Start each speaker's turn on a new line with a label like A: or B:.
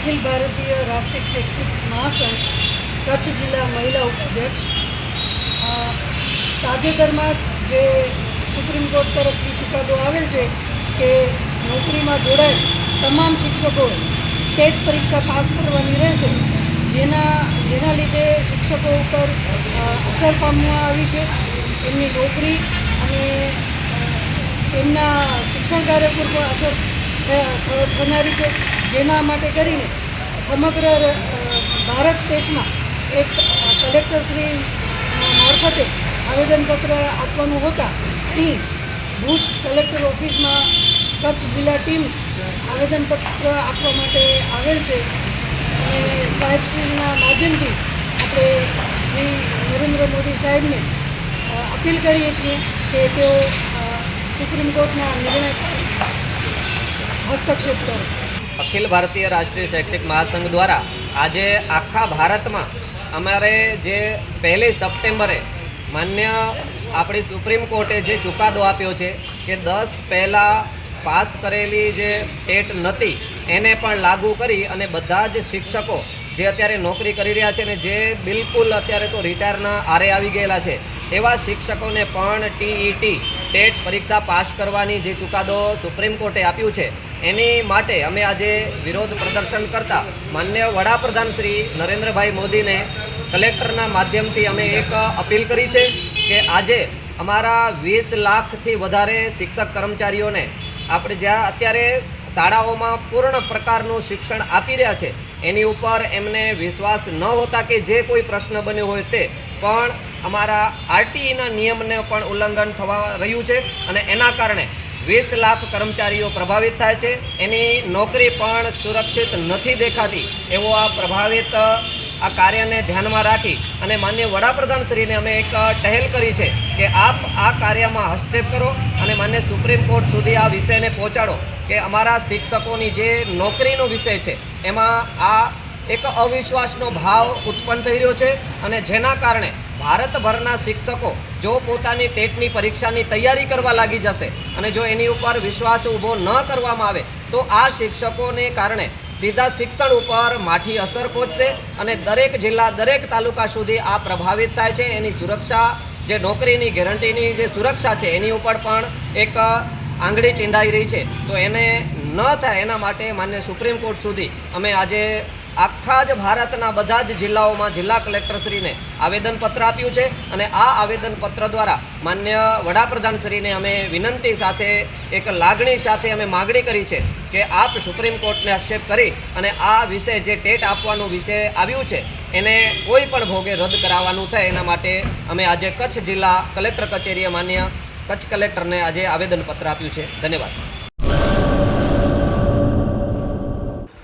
A: અખિલ ભારતીય રાષ્ટ્રીય શૈક્ષિક મહાસંઘ, કચ્છ જિલ્લા મહિલા ઉપાધ્યક્ષ. તાજેતરમાં જે સુપ્રીમ કોર્ટ તરફથી ચુકાદો આવેલ છે કે નોકરીમાં જોડાયેલ તમામ શિક્ષકો ટેટ પરીક્ષા પાસ કરવાની રહેશે, જેના જેના લીધે શિક્ષકો ઉપર અસર પામવા આવી છે. એમની નોકરી અને તેમના શિક્ષણ કાર્ય પર પણ અસર થનારી છે. જેના માટે કરીને સમગ્ર ભારત દેશમાં એક કલેક્ટરશ્રી મારફતે આવેદનપત્ર આપવાનું હોતા અહીં ભુજ કલેક્ટર ઓફિસમાં કચ્છ જિલ્લા ટીમ આવેદનપત્ર આપવા માટે આવેલ છે. અને સાહેબશ્રીના માધ્યમથી આપણે શ્રી નરેન્દ્ર મોદી સાહેબને અપીલ કરીએ છીએ કે તેઓ સુપ્રીમ કોર્ટના નિર્ણય હસ્તક્ષેપ કરો.
B: અખિલ ભારતીય રાષ્ટ્રીય શૈક્ષિક મહાસંઘ દ્વારા આજે આખા ભારતમાં અમારે જે પહેલી સપ્ટેમ્બરે માન્ય આપણી સુપ્રીમ કોર્ટે જે ચુકાદો આપ્યો છે કે દસ પહેલાં પાસ કરેલી જે ટેટ નથી, એને પણ લાગુ કરી અને બધા જ શિક્ષકો જે અત્યારે નોકરી કરી રહ્યા છે ને જે બિલકુલ અત્યારે તો રિટાયરના આરે આવી ગયેલા છે, એવા શિક્ષકોને પણ ટીઈટી ટેટ પરીક્ષા પાસ કરવાની જે ચુકાદો સુપ્રીમ કોર્ટે આપ્યું છે, એની માટે અમે આજે વિરોધ પ્રદર્શન કરતા માન્ય વડાપ્રધાન શ્રી નરેન્દ્રભાઈ મોદીને કલેક્ટરના માધ્યમથી અમે એક અપીલ કરી છે કે આજે અમારા વીસ લાખથી વધારે શિક્ષક કર્મચારીઓને આપણે જ્યાં અત્યારે શાળાઓમાં પૂર્ણ પ્રકારનું શિક્ષણ આપી રહ્યા છે, એની ઉપર એમને વિશ્વાસ ન હોતા કે જે કોઈ પ્રશ્ન બન્યો હોય તે, પણ અમારા આરટીઈના નિયમને પણ ઉલ્લંઘન થવા રહ્યું છે અને એના કારણે વીસ લાખ કર્મચારીઓ પ્રભાવિત થાય છે. એની નોકરી પણ સુરક્ષિત નથી દેખાતી એવો આ પ્રભાવિત, આ કાર્યને ધ્યાનમાં રાખી અને માન્ય વડાપ્રધાન શ્રીને અમે એક ટહેલ કરી છે કે આપ આ કાર્યમાં હસ્તેપ કરો અને માન્ય સુપ્રીમ કોર્ટ સુધી આ વિષયને પહોંચાડો કે અમારા શિક્ષકોની જે નોકરીનો વિષય છે, એમાં આ એક અવિશ્વાસનો ભાવ ઉત્પન્ન થઈ રહ્યો છે અને જેના કારણે ભારતભરના શિક્ષકો જો પોતાની ટેટની પરીક્ષાની તૈયારી કરવા લાગી જશે અને જો એની ઉપર વિશ્વાસ ઊભો ન કરવામાં આવે, તો આ શિક્ષકોને કારણે સીધા શિક્ષણ ઉપર માઠી અસર પહોંચશે અને દરેક જિલ્લા, દરેક તાલુકા સુધી આ પ્રભાવિત થાય છે. એની સુરક્ષા, જે નોકરીની ગેરંટીની જે સુરક્ષા છે, એની ઉપર પણ એક આંગળી ચીંધાઈ રહી છે. તો એને ન થાય, એના માટે માન્ય સુપ્રીમ કોર્ટ સુધી અમે આજે આખા જ ભારતના બધા જ જિલ્લાઓમાં જિલ્લા કલેક્ટરશ્રીને આવેદનપત્ર આપ્યું છે અને આ આવેદનપત્ર દ્વારા માન્ય વડાપ્રધાનશ્રીને અમે વિનંતી સાથે, એક લાગણી સાથે અમે માગણી કરી છે કે આપ સુપ્રીમ કોર્ટને આક્ષેપ કરી અને આ વિષય જે ટેટ આપવાનું વિષય આવ્યું છે, એને કોઈ પણ ભોગે રદ કરાવવાનું થાય એના માટે અમે આજે કચ્છ જિલ્લા કલેક્ટર કચેરીએ માન્ય કચ્છ કલેક્ટરને આજે આવેદનપત્ર આપ્યું છે. ધન્યવાદ.